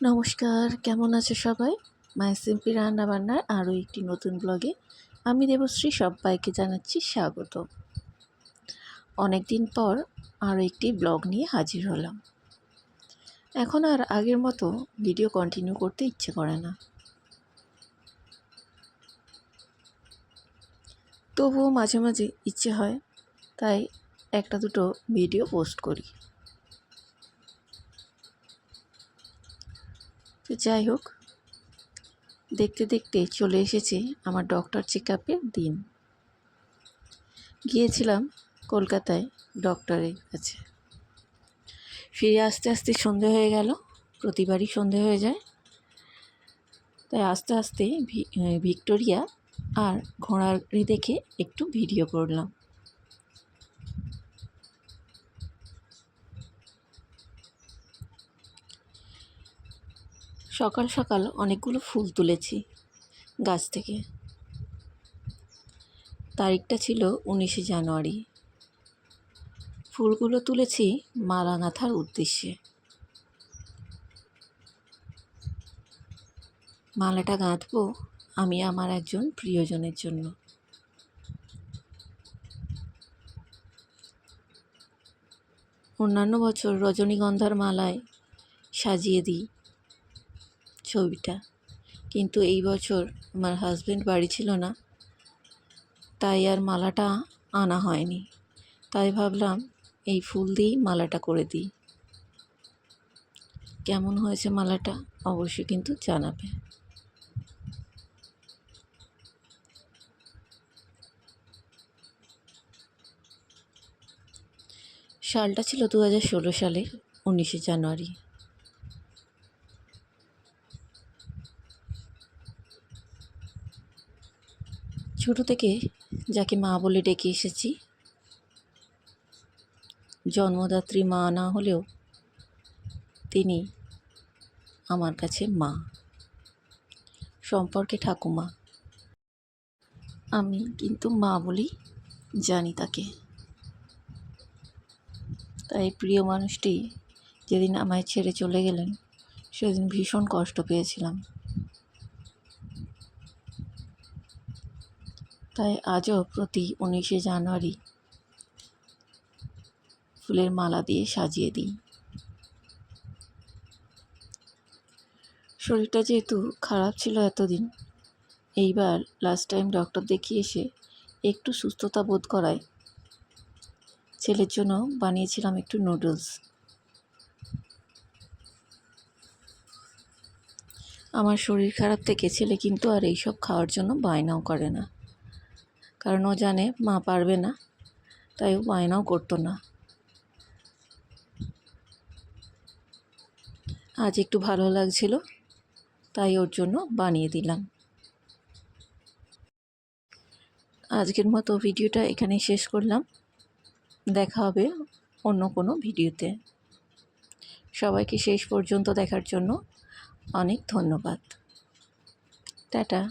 নমস্কার, কেমন আছে সবাই? মাই সিম্পি রান্নাবান্নার আরও একটি নতুন ব্লগে আমি দেবশ্রী, সবাইকে জানাচ্ছি স্বাগত। অনেক দিন পর আরও একটি ব্লগ নিয়ে হাজির হলাম। এখন আর আগের মতো ভিডিও কন্টিনিউ করতে ইচ্ছে করে না। তবুও মাঝে মাঝে ইচ্ছে হয়, তাই একটা দুটো ভিডিও পোস্ট করি। তো যাই হোক, দেখতে দেখতে চলে এসেছে আমার ডক্টর চেক দিন। গিয়েছিলাম কলকাতায় ডক্টরের কাছে। ফিরে আস্তে আস্তে সন্ধে হয়ে গেল, প্রতিবারই সন্ধে হয়ে যায়। তাই আস্তে আস্তে ভিক্টোরিয়া আর ঘোড়ারি দেখে একটু ভিডিও করলাম। সকাল সকাল অনেকগুলো ফুল তুলেছি গাছ থেকে। তারিখটা ছিল উনিশে জানুয়ারি। ফুলগুলো তুলেছি মালা গাঁথার উদ্দেশ্যে। মালাটা গাঁথবো আমি আমার একজন প্রিয়জনের জন্য। অন্যান্য বছর রজনীগন্ধার মালায় সাজিয়ে দিই। ছবিটা। কিন্তু এই বছর আমার হাজব্যান্ড বাড়ি ছিল না, তাই আর মালাটা আনা হয়নি। তাই ভাবলাম এই ফুল দিয়েই মালাটা করে দিই। কেমন হয়েছে মালাটা অবশ্যই কিন্তু জানাবে। সালটা ছিল দু হাজার ষোলো সালের উনিশে জানুয়ারি। ছোটো থেকে যাকে মা বলে ডেকে এসেছি। জন্মদাত্রী মা না হলেও তিনি আমার কাছে মা। সম্পর্কে ঠাকুমা। আমি কিন্তু মা বলি জানি তাকে। তাই প্রিয় মানুষটি যেদিন আমায় ছেড়ে চলে গেলেন, সেদিন ভীষণ কষ্ট পেয়েছিলাম। তাই আজও প্রতি উনিশে জানুয়ারি ফুলের মালা দিয়ে সাজিয়ে দিই। শরীরটা যেহেতু খারাপ ছিল এতদিন, এইবার লাস্ট টাইম ডক্টর দেখিয়ে এসে একটু সুস্থতা বোধ করায়। ছেলের জন্য বানিয়েছিলাম একটু নুডলস আমার শরীর খারাপ থেকে ছেলে কিন্তু আর এইসব খাওয়ার জন্য বায়নাও করে না। কারণ ও জানে মা পারবে না, তাই ও বায়নাও করতো না। আজ একটু ভালো লাগছিল, তাই ওর জন্য বানিয়ে দিলাম। আজকের মতো ভিডিওটা এখানেই শেষ করলাম। দেখা হবে অন্য কোনো ভিডিওতে। সবাইকে শেষ পর্যন্ত দেখার জন্য অনেক ধন্যবাদ। টাটা।